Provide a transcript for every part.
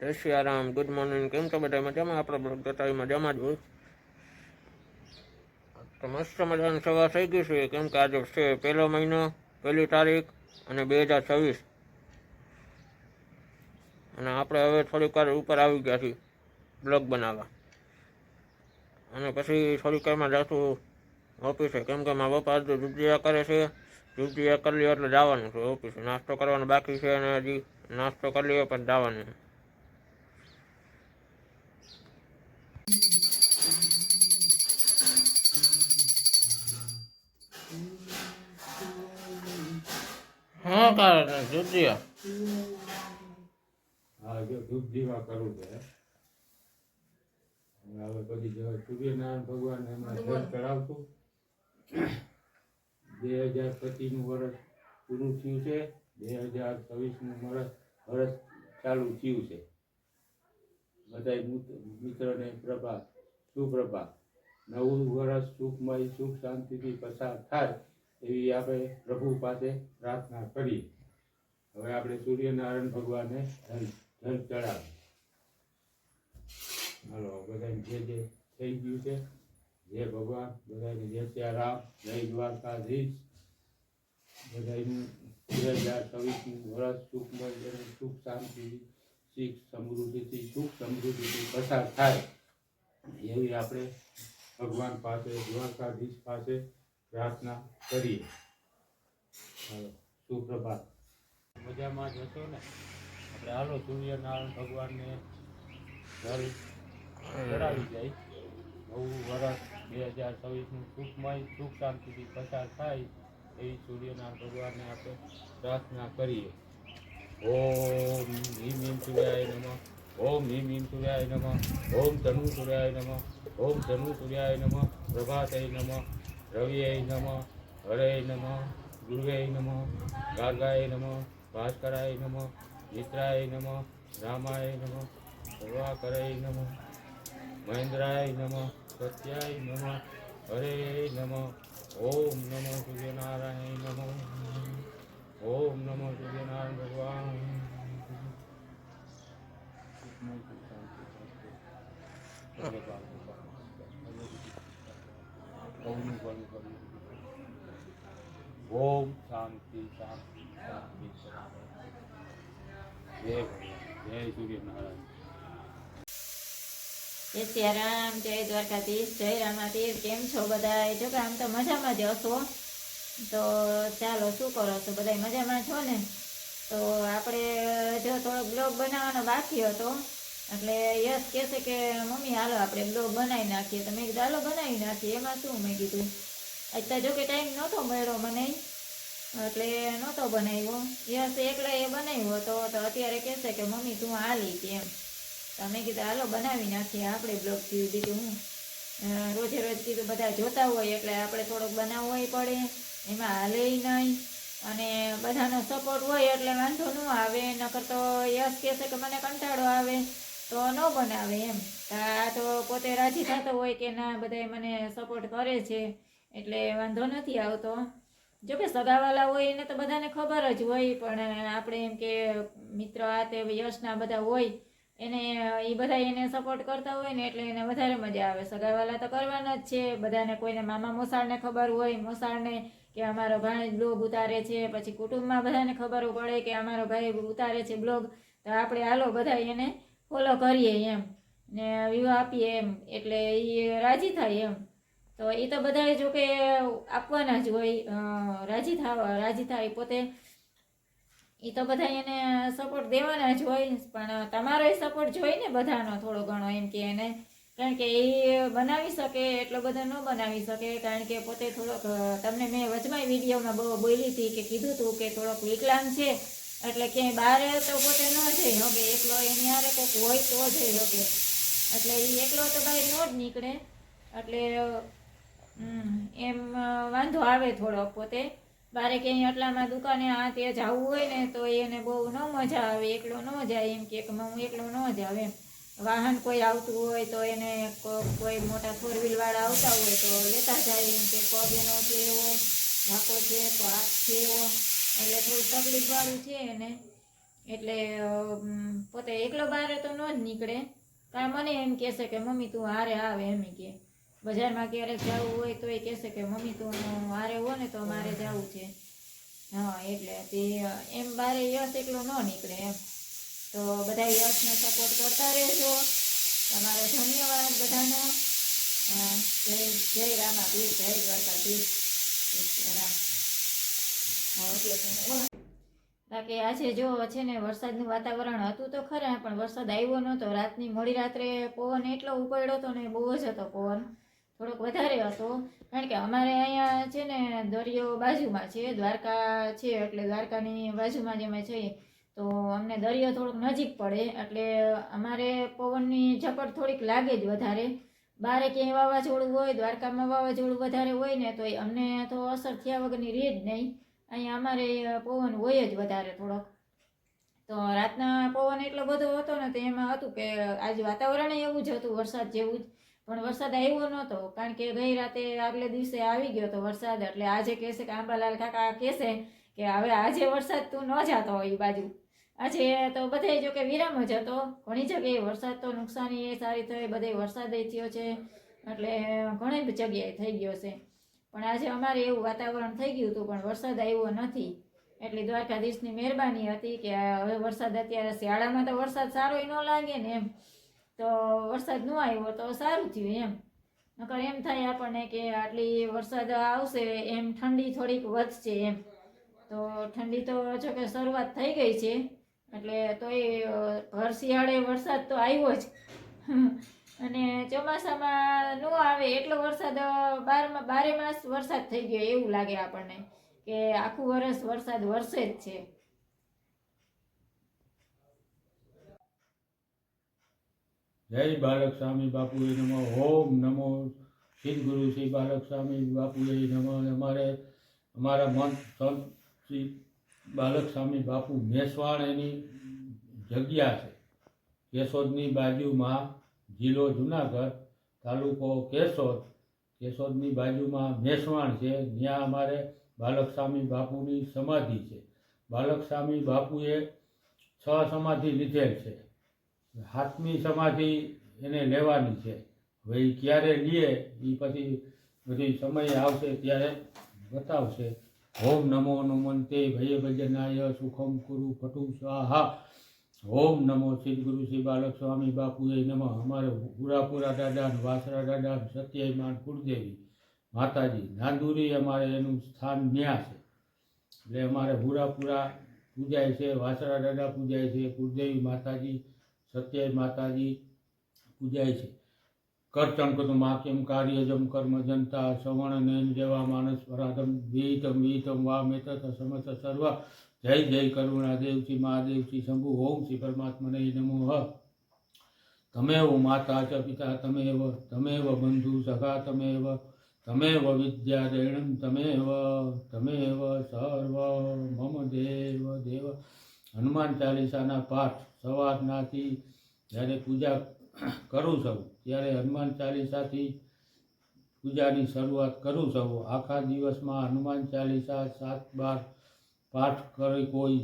જય Siyaram good morning કેમ છો બધા? મજામાં? આપણે બ્લોગ જોતા હોય મજામાં જ હોય. તો મસ્ત મજાની સવા થઈ ગઈ છે. કેમ કે આજે છે પહેલો મહિનો, પહેલી તારીખ અને બે હજાર છવ્વીસ. અને આપણે હવે થોડીક વાર ઉપર આવી ગયા છીએ બ્લોગ બનાવવા. અને પછી થોડીક વારમાં જશું ઓફિસે કેમ કે મારા પપ્પા આજે જુદીયા કરે છે. જુદીયા કરી લ્યો એટલે જવાનું છે ઓફિસે નાસ્તો કરવાનો બાકી છે અને હજી નાસ્તો કરી લઈએ પણ જવાનું હા હા, જો ધૂપ દીવા કરવું છે. હવે સૂર્યનારાયણ ભગવાન એમાં જળ ચડાવશું બે હજાર પચીસનું વર્ષ પૂરું થયું છે. બે હજાર છવ્વીસનું વર્ષ વર્ષ ચાલુ થયું છે. મિત- મિત્રોને પ્રભા સુપ્રભા નવું વર્ષ સુખમય, સુખ શાંતિથી પસાર થાય. એવી આપણે પ્રભુ પાસે પ્રાર્થના કરીએ. હવે આપણે સૂર્યનારાયણ ભગવાનને ધન ધન ચડાવીએ હાલો, બધાને જે જે થઈ ગયું છે જય ભગવાન, બધાને જય સિયારામ જય દ્વારકાધીશ, બધાનું બે હજાર છવ્વીસનું વર્ષ સુખમય સુખ, શાંતિ, શીખ સમૃદ્ધિથી સુખ સમૃદ્ધિથી પસાર થાય. એવી આપણે ભગવાન પાસે, દ્વારકાધીશ પાસે પ્રાર્થના કરીએ. સુપ્રભાત. મજામાં જશો ને? આપણે હાલો સૂર્યનારાયણ ભગવાનને જલ ચડાવી જાય. નવું વર્ષ બે હજાર છવ્વીસનું સુખમય, સુખ શાંતિથી પસાર થાય એવી સૂર્યનારાયણ ભગવાનને આપણે પ્રાર્થના કરીએ. ઓમ હીમ હિમ સૂર્યાય નમઃ. ઓમ હીમ હિમ સૂર્યાય નમઃ. ઓમ ધનુ સૂર્યાય નમઃ. ઓમ ધનુ સૂર્યાય નમઃ. પ્રભાતય નમઃ. રવિય નમ હરે નમ દુર્ગે નમ ગાર્ગાય નમ ભાસ્કરાય નમ મિત્રાય નમ રામાય નમ સર્વાકરાય નમ મહેન્દ્રાય નમ સત્યાય નમ હરે નમ ઓમ નમ સૂર્યનારાયણ નમ ઓમ નમ સૂર્યનારાયણ ભગવાન. ઓમ શાંતિ શાંતિ શાંતિ. જય ભગવાન. જય સૂર્યનારાયણ. જય સિયારામ જય દ્વારકાધીશ, જય રામાધીર કેમ છો બધા જો કે આમ તો મજામાં જ હશો. તો ચાલો, શું કરો છો? બધા મજામાં છો ને? તો આપણે જો થોડોક બ્લોગ બનાવવાનો બાકી હતો. એટલે યશ કહેશે કે, મમ્મી, હાલો, આપણે બ્લોગ બનાવી નાખીએ. તો મેં કીધું, હાલો, બનાવી નાખીએ. એમાં શું? મેં કીધું અત્યારે જો કે ટાઈમ નહોતો મળ્યો મને. એટલે નહોતો બનાવ્યો. યશ એકલા એ બનાવ્યો હતો. તો અત્યારે કહેશે કે, મમ્મી, તું હાલી કે એમ. તો મેં કીધું, હાલો, બનાવી નાખીએ આપણે બ્લોગ. થયું કીધું, હું રોજે રોજ કીધું બધા જોતા હોય, એટલે આપણે થોડોક બનાવવો પડે. એમાં હાલે નહીં. અને બધાનો સપોર્ટ હોય, એટલે વાંધો ન આવે. નકર તો યશ કહેશે કે, મને કંટાળો આવે. તો ન બનાવે એમ. આ તો પોતે રાજી થતો હોય કે ના, બધાય મને સપોર્ટ કરે છે, એટલે વાંધો નથી આવતો. જો કે સગાવાલા હોય એને તો બધાને ખબર જ હોય, પણ આપણે એમ કે મિત્ર આ તે યશના બધા હોય, એને એ બધા એને સપોર્ટ કરતા હોય ને એટલે એને વધારે મજા આવે. સગાવાલા તો કરવાના જ છે, બધાને કોઈને મામા મોસાળને ખબર હોય, મોસાળને કે અમારો ભાઈ બ્લોગ ઉતારે છે, પછી કુટુંબમાં બધાને ખબર પડે કે અમારો ભાઈ ઉતારે છે બ્લોગ, તો આપણે હાલો બધા એને ફોલો કરીએ એમ ને વિવાહ આપીએ એમ એટલે એ રાજી થાય એમ. તો એ તો બધાએ જો કે આપવાના જ હોય રાજી થવા, રાજી થાય પોતે. એ તો બધા એને સપોર્ટ દેવાના જ હોય, પણ તમારો સપોર્ટ જોઈ ને બધાનો થોડો ઘણો એમ કે એને. કારણ કે એ બનાવી શકે એટલો બધો ન બનાવી શકે, કારણ કે પોતે થોડોક તમને મેં વચમાં વિડીયોમાં બહુ બોલી હતી કે કીધું હતું કે થોડોક વિકલાંગ છે. એટલે ક્યાંય બહાર તો પોતે ન જઈ શકે એકલો એની હારે કોઈક હોય તો જઈ શકે એટલે એ એકલો તો બહાર ન જ નીકળે. એટલે એમ વાંધો આવે થોડોક પોતે. બારે ક્યાંય આટલામાં દુકાને આ તે જવું હોય ને તો એને બહુ ન મજા આવે, એકલો ન જાય એમ કે હું એકલો ન જાવ એમ. વાહન કોઈ આવતું હોય તો એને કોઈ મોટા ફોર વ્હીલવાળા આવતા હોય તો લેતા જાય એમ કે પગ એનો છે એવો, ઢાકો છે હાથ છે એવો. એટલે થોડું તકલીફ વાળું છે એને. એટલે પોતે એકલો બહાર તો ન જ નીકળે. કારણ મને એમ કહેશે કે, મમ્મી, તું હારે આવે. એમ કે. બજારમાં ક્યારેક જવું હોય તો એ કહેશે કે, મમ્મી, તું હારે હો ને તો મારે જવું છે. હા, એટલે તે એમ બારે યશ એકલો ન નીકળે એમ. તો બધા યશને સપોર્ટ કરતા રહેજો. તમારો ધન્યવાદ બધાનો. જય જય રામા જય દ્વારકાધીશ. રામ. બાકી આજે જો છે ને વરસાદનું વાતાવરણ હતું તો ખરા, પણ વરસાદ આવ્યો નહોતો. રાતની મોડી રાત્રે પવન એટલો ઉકળ્યો હતો ને, બહુ જ હતો પવન. થોડોક વધારે હતો. કારણ કે અમારે અહીંયા છે ને દરિયો બાજુમાં છે, દ્વારકા છે, એટલે દ્વારકાની બાજુમાં જ અમે છીએ. તો અમને દરિયો થોડોક નજીક પડે, એટલે અમારે પવનની ઝપટ થોડીક લાગે જ વધારે. બારે ક્યાંય વાવાઝોડું હોય, દ્વારકામાં વાવાઝોડું વધારે હોય ને, તો અમને તો અસર થયા વગરની રહે જ નહીં. અહીંયા અમારે પવન હોય જ વધારે થોડોક. તો રાતના પવન એટલો બધો હતો ને તો એમાં હતું કે, આજે વાતાવરણ એવું જ હતું, વરસાદ જેવું જ. પણ વરસાદ આવ્યો નહોતો, કારણ કે ગઈ રાતે આગલે દિવસે આવી ગયો તો વરસાદ. એટલે આજે કહેશે કે આંબાલાલ કાકા કહેશે કે હવે આજે વરસાદ તું ન જાતો હોય એ બાજુ. આજે તો બધે જો કે વિરામ જ હતો. ઘણી જગ્યાએ વરસાદ તો નુકસાની એ સારી થઈ બધે વરસાદ થયો છે. એટલે ઘણી જગ્યાએ થઈ ગયો છે. પણ આજે અમારે એવું વાતાવરણ થઈ ગયું હતું, પણ વરસાદ આવ્યો નથી. એટલે દ્વારકાધીશની મહેરબાની હતી કે હવે વરસાદ અત્યારે શિયાળામાં તો વરસાદ સારો ન લાગે ને એમ. તો વરસાદ ન આવ્યો તો સારું થયું એમ. નકર એમ થાય આપણને કે આટલી વરસાદ આવશે એમ ઠંડી થોડીક વધશે એમ. તો ઠંડી તો જો કે શરૂઆત થઈ ગઈ છે, એટલે તોય એ ઘર શિયાળે વરસાદ તો આવ્યો જ. અને ચોમાસામાં ન આવે, એટલો વરસાદ બારમાં, બારે માસ વરસાદ થઈ ગયો એવું લાગે આપણને, કે આખું વરસ વરસાદ વરસે જ છે. જય બાળક સ્વામી બાપુએ નમો, ઓમ નમો સિદ્ધ ગુરુ શ્રી બાળક સ્વામી બાપુએ નમો. અમારે, અમારા મન, સંત શ્રી બાળક સ્વામી બાપુ મેસવાણ એની જગ્યા છે યશોદની બાજુમાં જિલ્લો જુનાગઢ તાલુકો કેશોદ. કેશોદની બાજુમાં મેસવાણ છે. ત્યાં અમારે બાલકસ્વામી બાપુની સમાધિ છે. બાલકસ્વામી બાપુએ છ સમાધિ લીધેલ છે. હાથમી સમાધિ એને લેવાની છે. હવે એ ક્યારે લે એ પછી બધી સમય આવશે ત્યારે બતાવશે. ઓમ નમો હનુમંતે ભય ભજનાય સુખમ કુરુ ફટુ સ્વાહા. ઓમ નમો શ્રી ગુરુ શ્રી બાલક સ્વામી બાપુએ નમઃ. અમારે પૂરાપુરા દાદા વાસરા દાદા ને સત્યાયમાન કુળદેવી માતાજી. નાંદુરી અમારે એનું સ્થાન ન્યા છે. એટલે અમારે પુરાપુરા પૂજાય છે, વાસરા દાદા પૂજાય છે, કુળદેવી માતાજી, સત્યાય માતાજી પૂજાય છે. કર્તન કદું માક્યમ કાર્યજમ કર્મ જનતા, શ્રવણ નયન જેવા માનસ પરાધમ વિહિતમ વિહિતમ વા મેતત સમત સર્વ જય જય કરુણાદેવજી, મહાદેવજી, શંભુ, ઓમ શ્રી પરમાત્મને નમો. હ તમેવ માતા ચ પિતા તમેવ તમેવ બંધુ સખા તમેવ તમેવ વ તમેવ તમેવ સર્વ, મમ દેવ દેવ. હનુમાન ચાલીસાના પાઠ સવારનાથી જ્યારે પૂજા કરું છું, ત્યારે હનુમાન ચાલીસાથી પૂજાની શરૂઆત કરું છું. આખા દિવસમાં હનુમાન ચાલીસા સાત બાર પાઠ કરે કોઈ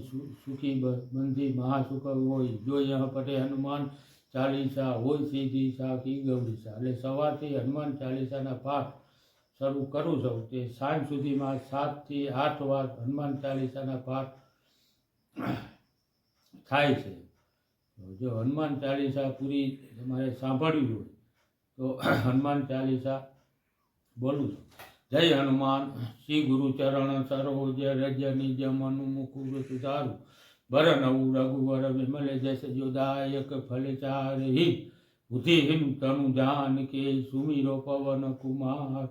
સુખી બંધી મહાસુખ હોય, જો યહ પટે હનુમાન ચાલીસા, હોય સીધી સા કી ગૌરીસા. એટલે સવારથી હનુમાન ચાલીસાના પાઠ શરૂ કરું છું. તે સાંજ સુધીમાં સાતથી આઠ વાર હનુમાન ચાલીસાના પાઠ થાય છે. જો હનુમાન ચાલીસા પૂરી તમારે સાંભળવી હોય, તો હનુમાન ચાલીસા બોલું છું. જય હનુમાન. શ્રી ગુરુ ચરણ સરોજ રજ નિજ મનુ સુધારું બર નવું રઘુવર વિમલ જસ જોદાયક ફલ ચાર હિ બુદ્ધિહીન તનુ જાન કે સુમીરો પવન કુમાર.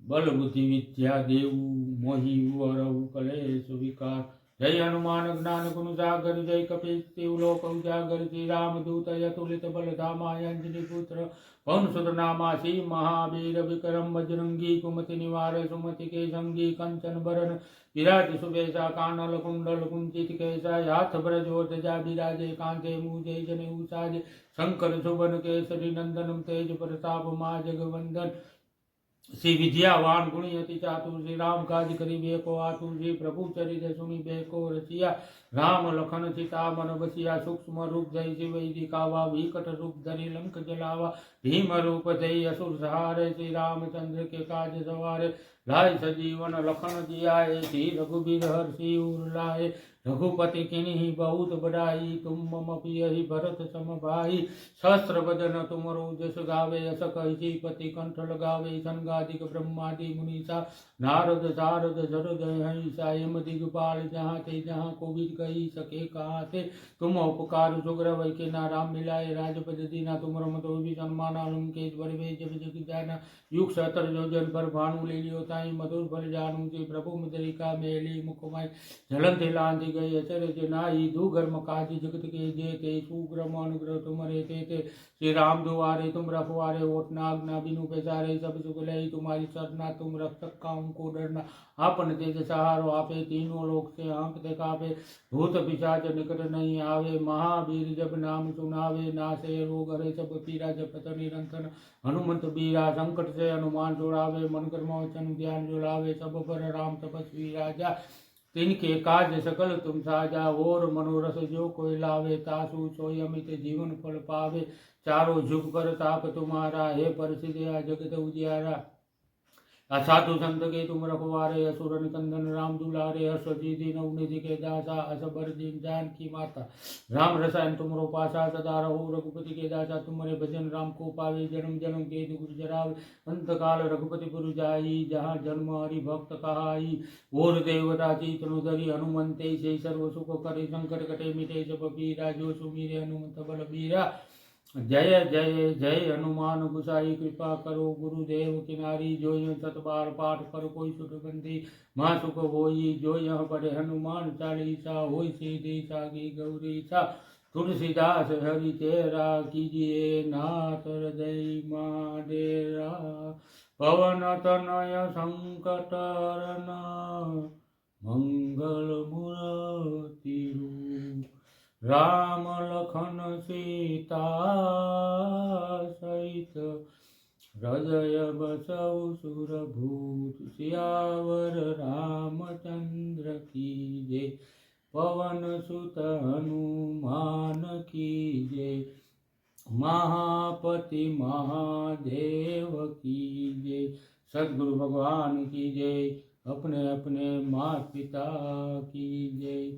બલ બુદ્ધિ વિદ્યા દેવું મોહી વરવ કલેશ વિકાર. જય હનુમાન જ્ઞાન ગુણ સાગર જય કપીશ તેવ લોક ઉજાગર. શ્રી રામદૂત અતુલિત બલ ધામા અંજની પુત્ર. पवन सुतनामा श्री महावीर विक्रम बजरंगी कुमति निवार सुमति के संगी कंचन बरन विराज सुबेशा कानल कुंडल कुंचित केशा हाथ ब्रजोत जा विराजे कांते मुझे जने ऊसाजे शंकर सुबन केसरी नंदनम तेज प्रताप मा जगवंदन શ્રી વિદ્યાવાન ગુણી હતી ચાતુર શ્રી રામ કાજ કરી બેકો આતુર શ્રી પ્રભુ ચરિત્ર સુની બેકો રસિયા રામ લખન સીતા મન બસિયા, સૂક્ષ્મ રૂપ જય શિવ દિખાવા, વિકટ રૂપ ધરી લંક જલાવા, ભીમ રૂપ જય અસુર સહારે, શ્રી રામચંદ્ર કે કાજ સવારે, લાય સજીવન લખન દિયાએ શ્રી રઘુબીર હર શિવ લાય रघुपति किन्हीं बहुत बड़ाई, तुम मम पियहि भरत सम भाई सहस्त्र बदन तुमरो जस गावे, अस कहि पति कंठ लगावे। संगादिक ब्रह्मादि मुनीसा, नारद सारद जरद हंसा यम दिगपाल जहाँ ते जहाँ कोविद कही सके कहाँ ते तुम उपकार सुग्रव के ना राम मिलाए। राजपद दीना तुम रमतो भी सम्मान। अलंकेश बरवे जब जग जाना युग सतर योजन पर भानु ले लियो ताई। मधुर फल जानू के प्रभु मुद्रिका मेली मुखमाई झलन थे लांति गई अचरज नाई दुघर्म काज जगत के जे ते, सुग्रम अनुग्रह तुमरे ते ते। श्री राम दुआरे, तुम रखवारे ओट नाग ना बिनु पेसारे सब सुख लई तुम्हारी सरना तुम रक्षक का उनको डरना। आपन तेज सहारो, आपे तीनों लोक से आंकते कापे भूत पिशाच निकट नहीं आवे, महावीर जब नाम सुनावे। नासे रोग हरे, सब पीरा जपत निरंतर हनुमंत बीरा संकट से हनुमान जोड़ावे। मन कर्म वचन ध्यान जुड़ावे। सब पर राम तपस्वी राजा। तिनके काज सकल तुम साजा और मनोरथ जो कोई लावे तासु सोई अमित जीवन फल पावे चारों जुग पर ताप तुम्हारा हे परसिद्ध जगत उजियारा असाधु संत के तुम रखवारे असुर निकंदन राम दुलारे हर्ष जी दीन निधि के दासा, असबर दीन, जान की माता। राम रसायन तुमरो पासा सदा रहो रघुपति के दासा। तुम्हारे भजन राम को पावे, जन्म जन्म के दुख जरावे। अंत काल रघुपति पुर जाई, जहाँ जन्म हरि भक्त कहाई। और देवता चीतनु धरि हनुमंते, से सर्व सुख करे, संकट कटे, मिटे सब पीरा जो सुमीरे हनुमंत बल बीरा જય જય જય હનુમાન ગુસાઈ કૃપા કરો, ગુરુદેવ કિનારી જોય સતબાર પાઠ પર કોઈ સુખબંધી માં સુખ હોય જોય પડે હનુમાન ચાલીસા, હોય સીધી સાગી ગૌરી સા તુલસીદાસ હરિ તેરા કીજીએ નાથ હૃદયમાં ડેરા. પવન તનય સંકટરન મંગલ મૂર્તિ રૂપ संकट हरन मंगल मूर्ति रूप राम लखन सीता सहित हृदय बसौ सुरभूत सियावर रामचंद्र की जय पवन सुत हनुमान की जय महापति महादेव की जय सदगुरु भगवान की जय अपने अपने माता पिता की जय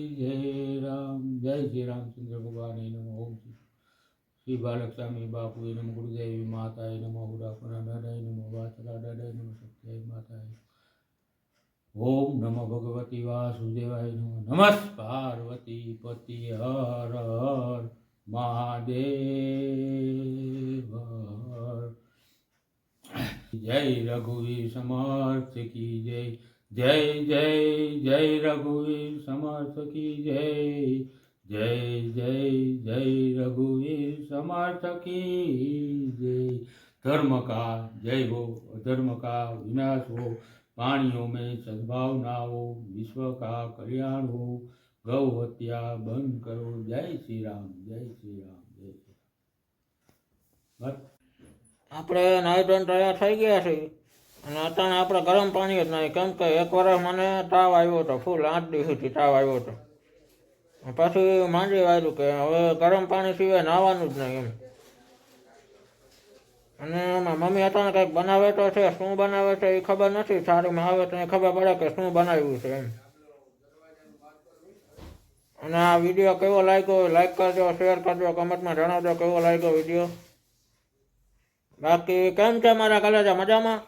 જય રામ, જય શ્રી રામચંદ્ર ભગવાન એ નમો ઓમ શ્રી બાલક સ્વામી બાપુ એ નમો ગુરુદેવી માતા એ નમો હુરાપુરા દાદા નમો વાસરા દાદા નમો સત્ય માતા ઓમ નમઃ ભગવતી વાસુદેવાય નમઃ. નમઃ પાર્વતી પતિ હર હર મહાદેવ જય રઘુવીર સમર્થ કી જય. જય જય જય રઘુવીર સમર્થ કી જય જય જય જય રઘુવીર સમર્થ કી જય. ધર્મ કા જય હો, અધર્મ કા વિનાશ હો પાણીઓ મેં સદભાવના હો વિશ્વ કા કલ્યાણ હો, ગૌ હત્યા બંધ કરો. જય શ્રી રામ જય શ્રી રામ જય શ્રી રામ આપણે નાયટન તૈયાર થઈ ગયા છે. અને અત્યારે આપણે ગરમ પાણી જ નહીં કેમ કે એક વર્ષ મને તાવ આવ્યો હતો, ફૂલ આઠ દિવસથી તાવ આવ્યો હતો. પછી માંડી વાળ્યું કે હવે ગરમ પાણી સિવાય નાહવાનું જ નહીં એમ. અને એમાં મમ્મી અત્યારે કંઈક બનાવે તો છે, શું બનાવે છે એ ખબર નથી સારીમાં આવે તો ખબર પડે કે શું બનાવ્યું છે એમ. અને આ વીડિયો કેવો લાગ્યો લાઈક કરજો, શેર કરજો, કમેન્ટમાં જણાવજો કેવો લાગ્યો વીડિયો. બાકી કેમ છે મારા કલેજા? મજામાં?